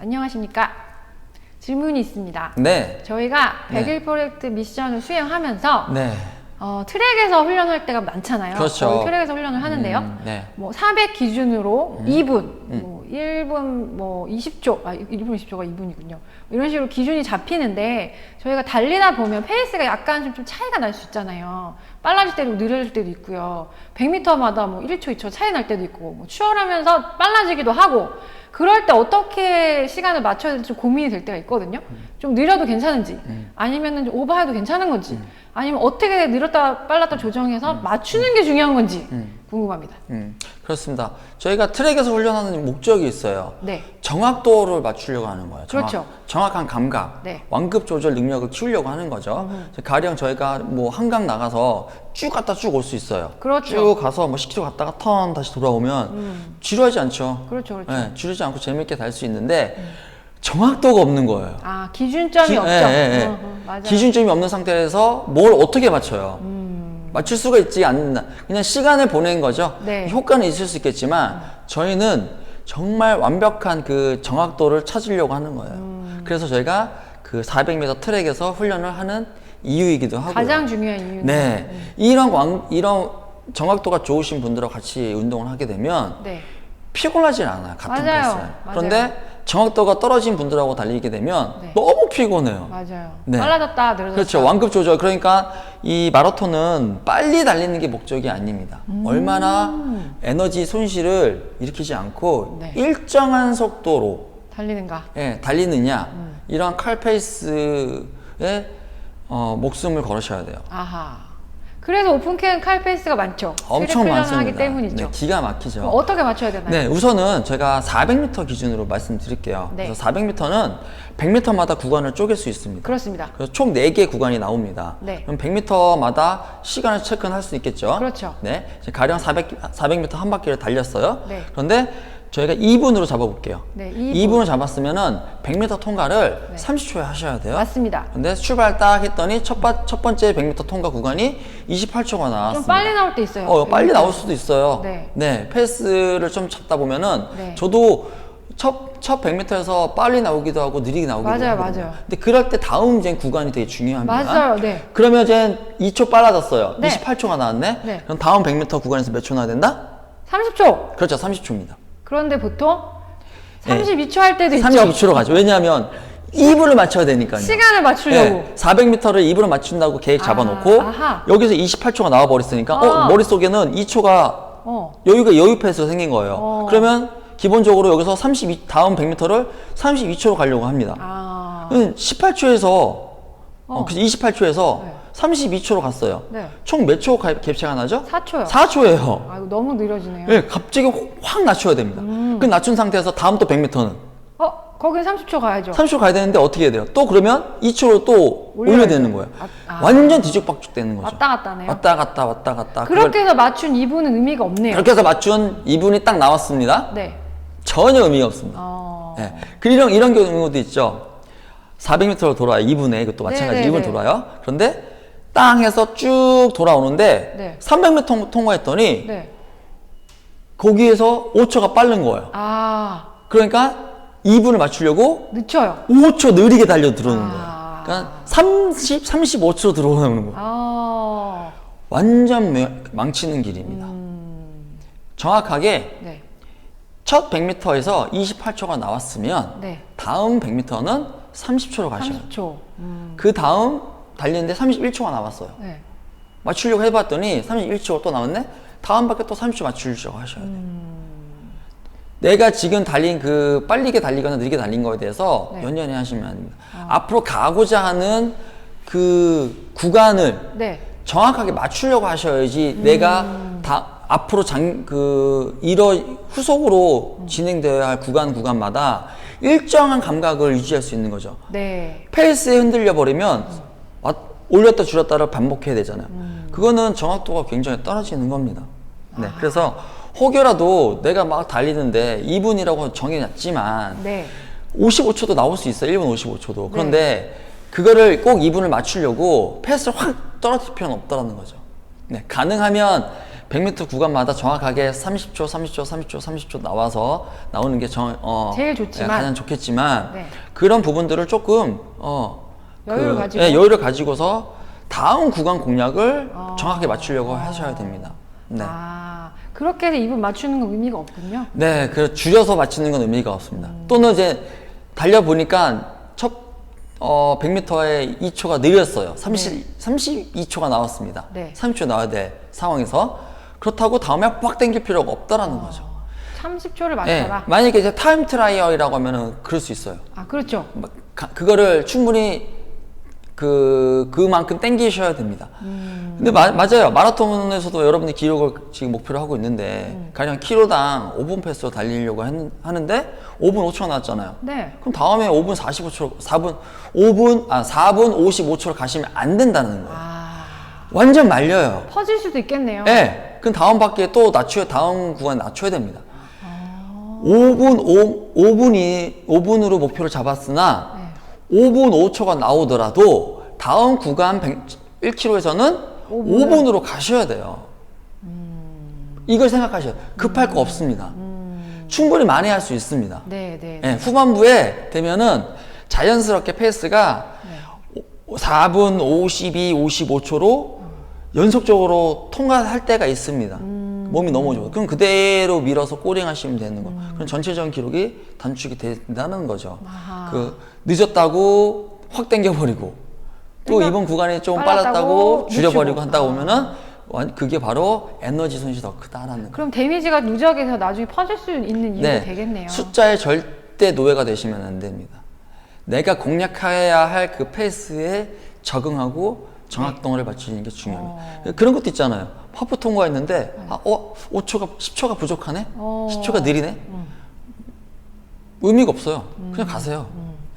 안녕하십니까. 질문이 있습니다. 네. 저희가 네. 100일 프로젝트 미션을 수행하면서 네. 어, 트랙에서 훈련할 때가 많잖아요. 그렇죠. 거의 트랙에서 훈련을 하는데요. 음, 네. 뭐 400 기준으로 2분, 뭐 1분 뭐 20초, 아 1분 20초가 2분이군요. 이런 식으로 기준이 잡히는데 저희가 달리다 보면 페이스가 약간 좀 차이가 날 수 있잖아요. 빨라질 때도 느려질 때도 있고요. 100m마다 뭐 1초, 2초 차이 날 때도 있고, 뭐 추월하면서 빨라지기도 하고, 그럴 때 어떻게 시간을 맞춰야 될지 좀 고민이 될 때가 있거든요. 좀 느려도 괜찮은지, 아니면은 좀 오버해도 괜찮은 건지, 아니면 어떻게 늘었다 빨랐다 조정해서 맞추는 게 중요한 건지 궁금합니다. 음, 그렇습니다. 저희가 트랙에서 훈련하는 목적이 있어요. 네. 정확도를 맞추려고 하는 거예요. 정확, 그렇죠. 정확한 감각, 네. 완급 조절 능력을 키우려고 하는 거죠. 가령 저희가 뭐 한강 나가서 쭉 갔다 쭉 올 수 있어요. 그렇죠. 쭉 가서 뭐 10km 갔다가 턴 다시 돌아오면 지루하지 않죠. 그렇죠, 그렇죠. 네, 지루지 않고 재밌게 달 수 있는데 정확도가 없는 거예요. 아 기준점이 기- 없죠. 예, 예, 예. 어, 어, 맞아요. 기준점이 없는 상태에서 뭘 어떻게 맞춰요? 맞출 수가 있지 않나. 그냥 시간을 보낸 거죠. 네. 효과는 있을 수 있겠지만 저희는 정말 완벽한 그 정확도를 찾으려고 하는 거예요. 음. 그래서 저희가 그 400m 트랙에서 훈련을 하는 이유이기도 하고요. 가장 중요한 이유는 네. 이런 왕, 이런 정확도가 좋으신 분들하고 같이 운동을 하게 되면 네. 피곤하진 않아요. 같은 맞아요. 페이스. 맞아요. 그런데 정확도가 떨어진 분들하고 달리게 되면 네. 너무 피곤해요. 맞아요. 네. 빨라졌다 늘어졌다. 그렇죠. 완급 조절. 그러니까 이 마라톤은 빨리 달리는 게 목적이 아닙니다. 음. 얼마나 에너지 손실을 일으키지 않고 네. 일정한 속도로 달리는가. 예, 달리느냐 음. 이러한 칼페이스에 어, 목숨을 걸으셔야 돼요. 아하. 그래서 오픈캔 칼페이스가 많죠. 엄청 많습니다. 하기 때문이죠. 네, 기가 막히죠. 어떻게 맞춰야 되나요? 네, 우선은 제가 400m 기준으로 말씀드릴게요. 네. 그래서 400m는 100m마다 구간을 쪼갤 수 있습니다. 그렇습니다. 그래서 총 4개 구간이 나옵니다. 네. 그럼 100m마다 시간을 체크는 할수 있겠죠. 그렇죠. 네. 가령 400, 400m 한 바퀴를 달렸어요. 네. 그런데 저희가 2분으로 잡아볼게요. 네, 2분. 2분. 을 잡았으면은 100m 통과를 네. 30초에 하셔야 돼요. 맞습니다. 근데 출발 딱 했더니 첫, 바, 첫 번째 100m 통과 구간이 28초가 나왔습니다. 좀 빨리 나올 때 있어요. 어, 빨리 나올 수도 있어요. 네. 페이스를 좀 잡다 보면은 네. 저도 첫, 첫 100m에서 빨리 나오기도 하고 느리게 나오기도 맞아요, 하거든요. 맞아요. 근데 그럴 때 다음 이제 구간이 되게 중요합니다. 맞아요. 네. 그러면 이제 2초 빨라졌어요. 네. 28초가 나왔네. 네. 그럼 다음 100m 구간에서 몇 초 나야 된다? 30초. 그렇죠. 30초입니다. 그런데 보통 네. 32초 할 때도 있죠. 32초로 가죠. 왜냐하면 2분을 맞춰야 되니까요. 시간을 맞추려고. 네, 400m를 2분을 맞춘다고 계획 아, 잡아놓고 아하. 여기서 28초가 나와 버렸으니까 어, 아. 머릿속에는 2초가 어. 여유가 여유 패스가 생긴 거예요. 어. 그러면 기본적으로 여기서 32 다음 100m를 32초로 가려고 합니다. 아. 18초에서 어, 그래서 28초에서 네. 32초로 갔어요. 네. 총 몇 초 갭차가 나죠? 4초요. 4초예요. 아이고 너무 느려지네요. 예, 갑자기 확 낮춰야 됩니다. 음. 그 낮춘 상태에서 다음 또 100m는 어, 거긴 30초 가야죠. 30초 가야 되는데 어떻게 해야 돼요? 또 그러면 2초로 또 올려야 올려야 되는. 거예요. 아, 아. 완전 뒤죽박죽 되는 거죠. 왔다 갔다 하네요. 왔다 갔다 왔다 갔다. 그렇게 해서 맞춘 2분은 의미가 없네요. 그렇게 해서 맞춘 2분이 딱 나왔습니다. 네. 전혀 의미가 없습니다. 어. 예. 그리고 이런, 이런 경우도 있죠. 400m로 돌아요. 2분에 이것도 마찬가지 네, 네, 2분 네. 돌아요. 그런데 땅 해서 쭉 돌아오는데 네. 300m 통, 통과했더니 네. 거기에서 5초가 빠른 거예요. 아, 그러니까 2분을 맞추려고 늦춰요. 5초 느리게 달려 들어오는 아. 거예요. 그러니까 30, 35초 들어오는 거예요. 아. 완전 매- 망치는 길입니다. 음. 정확하게 네. 첫 100m에서 28초가 나왔으면 네. 다음 100m는 30초로 가셔야 돼요. 30초. 음. 그 다음 달리는데 31초가 남았어요. 네. 맞추려고 해봤더니 31초가 또 남았네? 다음 바퀴 또 30초 맞추려고 하셔야 돼요. 음. 내가 지금 달린 그 빨리게 달리거나 느리게 달린 거에 대해서 네. 연연히 하시면 안 됩니다. 앞으로 가고자 하는 그 구간을 네. 정확하게 맞추려고 하셔야지 음. 내가 다 앞으로 장, 그, 이러, 후속으로 진행되어야 할 구간 구간마다 일정한 감각을 유지할 수 있는 거죠. 네. 페이스에 흔들려 버리면 왔- 올렸다 줄였다를 반복해야 되잖아요. 음. 그거는 정확도가 굉장히 떨어지는 겁니다. 네. 아. 그래서 혹여라도 내가 막 달리는데 2분이라고 정해놨지만 네. 55초도 나올 수 있어요. 1분 55초도. 그런데 그거를 꼭 2분을 맞추려고 페이스를 확 떨어뜨릴 필요는 없다라는 거죠. 네. 가능하면 100m 구간마다 정확하게 30초, 30초, 30초, 30초 나와서 나오는 게 정, 어, 제일 좋지만. 예, 가장 좋겠지만 네. 그런 부분들을 조금 어, 여유를 그, 가지고. 예, 여유를 가지고서 다음 구간 공략을 어. 정확하게 맞추려고 하셔야 됩니다. 네. 아, 그렇게 해서 입을 맞추는 건 의미가 없군요. 네, 그 줄여서 맞추는 건 의미가 없습니다. 또는 이제 달려 보니까 첫 어, 100m에 2초가 느렸어요. 30 32초가 나왔습니다. 네. 30초 나와야 될 상황에서 그렇다고 다음에 빡 당길 필요가 없다라는 거죠. 30초를 예, 맞춰라. 만약에 이제 타임 트라이얼이라고 하면은 그럴 수 있어요. 아, 그렇죠. 막 가- 그거를 충분히 그 그만큼 땡기셔야 됩니다. 근데 마- 맞아요. 마라톤에서도 여러분이 기록을 지금 목표로 하고 있는데 가령 키로당 5분 패스로 달리려고 했, 하는데 5분 5초 나왔잖아요. 네. 그럼 다음에 5분 45초, 4분 5분 아 4분 55초로 가시면 안 된다는 거예요. 아, 완전 말려요. 퍼질 수도 있겠네요. 예. 그럼 다음 바퀴에 또 낮춰 다음 구간 낮춰야 됩니다. 아. 5분 5, 5분이 5분으로 목표를 잡았으나 네. 5분 5초가 나오더라도 다음 구간 1km에서는 5분. 으로 가셔야 돼요. 이걸 생각하셔야 돼요. 급할 거 없습니다. 충분히 많이 할 수 있습니다. 네, 네. 예, 후반부에 되면은 자연스럽게 페이스가 네. 4분 52, 55초로 연속적으로 통과할 때가 있습니다. 몸이 너무 좋아. 그럼 그대로 밀어서 꼬링 하시면 되는 거. 그럼 전체적인 기록이 단축이 된다는 거죠. 아하. 그 늦었다고 확 당겨버리고 또 그러니까 이번 구간이 좀 빨랐다고 빨랐다고 줄여버리고. 한다 아. 보면은 완- 그게 바로 에너지 손실이 더 크다라는 거. 그럼 데미지가 누적해서 나중에 퍼질 수 있는 이유가 되겠네요. 숫자에 절대 노예가 되시면 안 됩니다. 내가 공략해야 할 그 페이스에 적응하고 정확도를 맞추는 게 중요합니다. 어. 그런 것도 있잖아요. 퍼프 통과했는데 아, 어, 5초가 10초가 부족하네. 어. 10초가 느리네. 의미가 없어요. 그냥 가세요.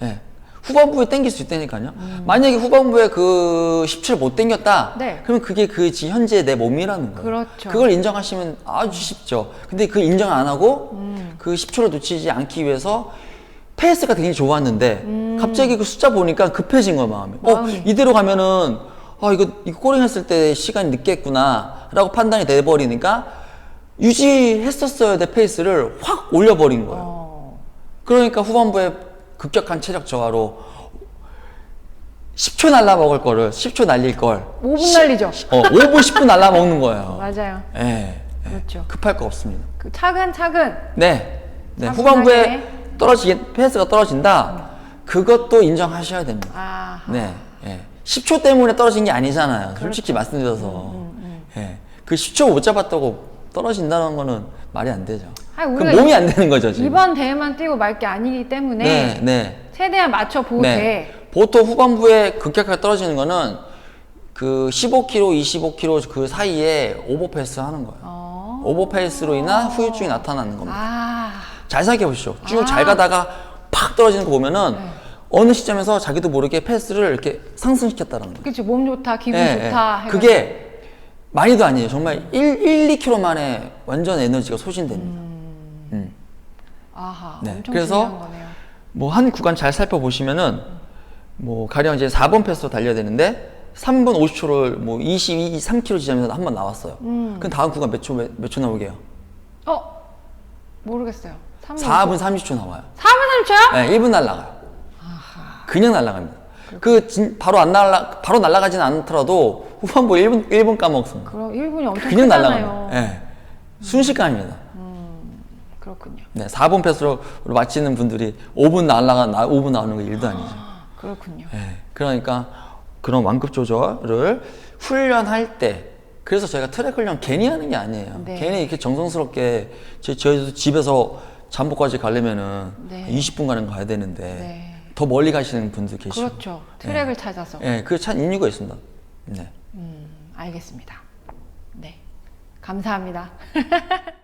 예. 후반부에 땡길 수 있다니까요. 만약에 후반부에 그 10초를 못 땡겼다. 네. 그러면 그게 그 지- 현재 내 몸이라는 거예요. 그렇죠. 그걸 인정하시면 아주 쉽죠. 근데 그 인정 안 하고 음. 그 10초를 놓치지 않기 위해서 페이스가 굉장히 좋았는데 갑자기 그 숫자 보니까 급해진 거야 마음이. 어 음. 마음이. 이대로 가면은 아 이거 이거 꼬링 했을 때 시간이 늦겠구나라고 판단이 돼 버리니까 유지했었어야 될 페이스를 확 올려버린 거예요. 어, 그러니까 후반부에 급격한 체력 저하로 10초 날라 먹을 거를 10초 날릴 걸 5분 날리죠. 어, 5분 10분 날라 먹는 거예요. 맞아요. 예. 예. 그렇죠. 급할 거 없습니다. 그 차근차근 네. 네. 후반부에 떨어지게 페이스가 떨어진다. 그것도 인정하셔야 됩니다. 아, 네. 예. 10초 때문에 떨어진 게 아니잖아요. 그렇죠. 솔직히 말씀드려서. 음, 예. 그 10초 못 잡았다고 떨어진다는 거는 말이 안 되죠. 아니, 그 몸이 안 되는 거죠, 지금. 이번 대회만 뛰고 말 게 아니기 때문에 네, 네. 최대한 맞춰 보되 네. 보통 후반부에 급격하게 떨어지는 거는 그 15km, 25km 그 사이에 오버페이스 하는 거예요. 어. 오버페이스로 인한 후유증이 나타나는 겁니다. 아, 잘 생각해 보시죠. 쭉 아. 잘 가다가 팍 떨어지는 거 보면은 네. 어느 시점에서 자기도 모르게 페이스를 이렇게 상승시켰다는 거예요. 그렇지 몸 좋다, 기분 예, 좋다. 예. 해가지고. 그게 많이도 아니에요. 정말 1, 1 2km 만에 완전 에너지가 소진됩니다. 음. 아하, 네. 엄청 그래서 거네요. 뭐 한 구간 잘 살펴보시면은 뭐 가령 이제 4번 패스로 달려야 되는데 3분 50초를 뭐 22, 3km 지점에서 한 번 나왔어요. 음. 그럼 다음 구간 몇 초, 몇, 몇 초 나오게요? 어, 모르겠어요. 3분 4분 30초 나와요. 4분 30초요? 네, 1분 날라가요. 그냥 날라갑니다. 그 진, 바로 안 날라 바로 날라가지는 않더라도 후반부 1분 1분 까먹습니다. 그럼 1분이 엄청 그냥 크잖아요. 날라가요. 네. 순식간입니다. 그렇군요. 네, 4분 패스로 마치는 분들이 5분 날라가 나 5분 나오는 거 일도 아니죠. 그렇군요. 네, 그러니까 그런 완급 조절을 훈련할 때 그래서 저희가 트랙 훈련 괜히 하는 게 아니에요. 네. 괜히 이렇게 정성스럽게 저, 저희도 집에서 잠복까지 가려면은 네. 20분 가는 거 가야 되는데 네. 더 멀리 가시는 분들 계시고. 그렇죠. 트랙을 찾아서. 예, 그게 참 이유가 있습니다. 네. 음, 알겠습니다. 네. 감사합니다.